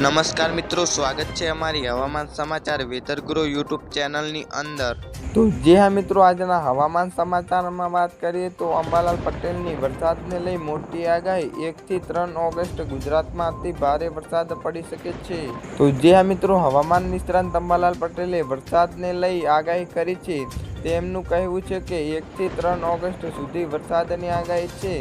નમસ્કાર મિત્રો, સ્વાગત છે અમારી હવામાન સમાચાર વેધર વેધરગુરુ યુટ્યુબ ચેનલની અંદર. તો જે હા મિત્રો, આજના હવામાન સમાચારમાં વાત કરીએ તો અંબાલાલ પટેલની વરસાદને લઈ મોટી આગાહી. એકથી ત્રણ ઓગસ્ટ ગુજરાતમાં અતિ ભારે વરસાદ પડી શકે છે. તો જે હા મિત્રો, હવામાન નિષ્ણાંત અંબાલાલ પટેલે વરસાદને લઈ આગાહી કરી છે, તેમનું કહેવું છે કે એકથી ત્રણ ઓગસ્ટ સુધી વરસાદની આગાહી છે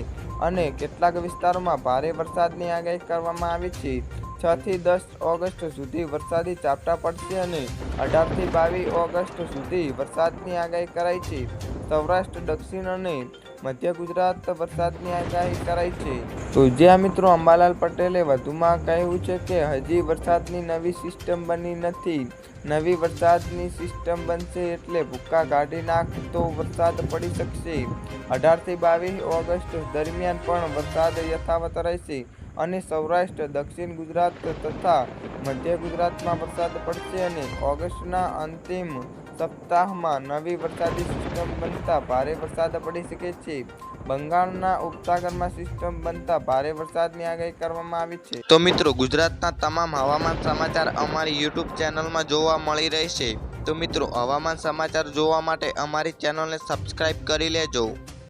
અને કેટલાક વિસ્તારોમાં ભારે વરસાદની આગાહી કરવામાં આવી છે. છ થી દસ ઓગસ્ટ સુધી વરસાદી ઝાપટા પડશે અને અઢારથી બાવીસ ઓગસ્ટ સુધી વરસાદની આગાહી કરાઈ છે. સૌરાષ્ટ્ર, દક્ષિણ અને મધ્ય ગુજરાત વરસાદની આગાહી કરાઈ છે. તો જે મિત્રો અંબાલાલ પટેલે વધુમાં કહ્યું છે કે હજી વરસાદની નવી સિસ્ટમ બની નથી. નવી વરસાદની સિસ્ટમ બનશે એટલે ભૂક્કા કાઢી નાખતો વરસાદ પડી શકશે. અઢારથી બાવીસ ઓગસ્ટ દરમિયાન પણ વરસાદ યથાવત રહેશે. અને સૌરાષ્ટ્ર, દક્ષિણ ગુજરાત તથા મધ્ય ગુજરાતમાં વરસાદ પડશે અને ઓગસ્ટના અંતિમ સપ્તાહમાં નવી વરસાદી સિસ્ટમ બનતા ભારે વરસાદ પડી શકે છે. બંગાળના ઉપસાગરમાં સિસ્ટમ બનતા ભારે વરસાદની આગાહી કરવામાં આવી છે. તો મિત્રો, ગુજરાતના તમામ હવામાન સમાચાર અમારી યુટ્યુબ ચેનલમાં જોવા મળી રહેશે. તો મિત્રો, હવામાન સમાચાર જોવા માટે અમારી ચેનલને સબસ્ક્રાઈબ કરી લેજો.